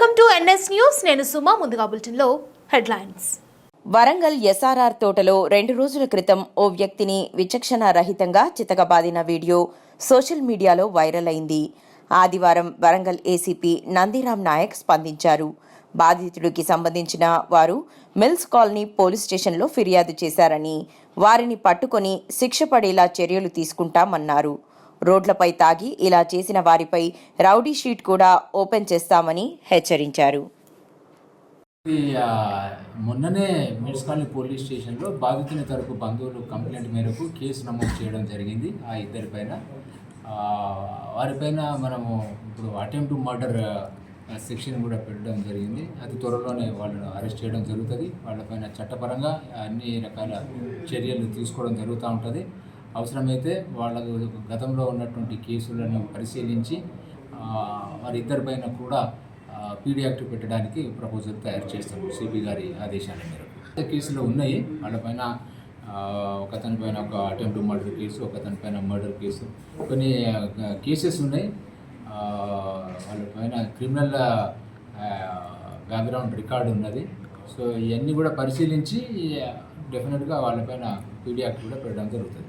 Welcome to NS news. నేను సుమా ముందుగా బులెటిన్లో హెడ్లైన్స్. వరంగల్ ఎస్ఆర్ఆర్ తోటలో రెండు రోజుల క్రితం ఓ వ్యక్తిని విచక్షణ రహితంగా చితకబాదిన వీడియో సోషల్ మీడియాలో వైరల్ అయింది. ఆదివారం వరంగల్ ఏసీపీ నందిరామ్ నాయక్ స్పందించారు. బాధితుడికి సంబంధించిన వారు మిల్స్ కాలనీ పోలీస్ స్టేషన్లో ఫిర్యాదు చేశారని వారిని పట్టుకొని శిక్ష పడేలా చర్యలు తీసుకుంటామన్నారు. రోడ్లపై తాగి ఇలా చేసిన వారిపై రౌడీ షీట్ కూడా ఓపెన్ చేస్తామని హెచ్చరించారు. మొన్ననే మున్సిపాలిటీ పోలీస్ స్టేషన్లో బాధితుని తరపు బంధువులు కంప్లైంట్ మేరకు కేసు నమోదు చేయడం జరిగింది ఆ ఇద్దరిపైన పైన. వారిపైన మనము ఇప్పుడు అటెంప్ట్ మర్డర్ సెక్షన్ కూడా పెట్టడం జరిగింది. అతి త్వరలోనే వాళ్ళను అరెస్ట్ చేయడం జరుగుతుంది. వాళ్ళపైన చట్టపరంగా అన్ని రకాల చర్యలు తీసుకోవడం జరుగుతూ ఉంటుంది. అవసరమైతే వాళ్ళకు గతంలో ఉన్నటువంటి కేసులను పరిశీలించి వారిద్దరి పైన కూడా పీడీ యాక్ట్ పెట్టడానికి ప్రపోజల్ తయారు చేస్తారు సిపి గారి ఆదేశాల మేరకు. కేసులు ఉన్నాయి. వాళ్ళపైన ఒక ఒకతని పైన ఒక అటెంప్ట్ మర్డర్ కేసు ఒక అతని పైన మర్డర్ కేసు. కొన్ని కేసెస్ ఉన్నాయి. వాళ్ళ పైన క్రిమినల్ బ్యాక్గ్రౌండ్ రికార్డు ఉన్నది. సో ఇవన్నీ కూడా పరిశీలించి డెఫినెట్గా వాళ్ళపైన పీడీ యాక్ట్ కూడా పెట్టడం జరుగుతుంది.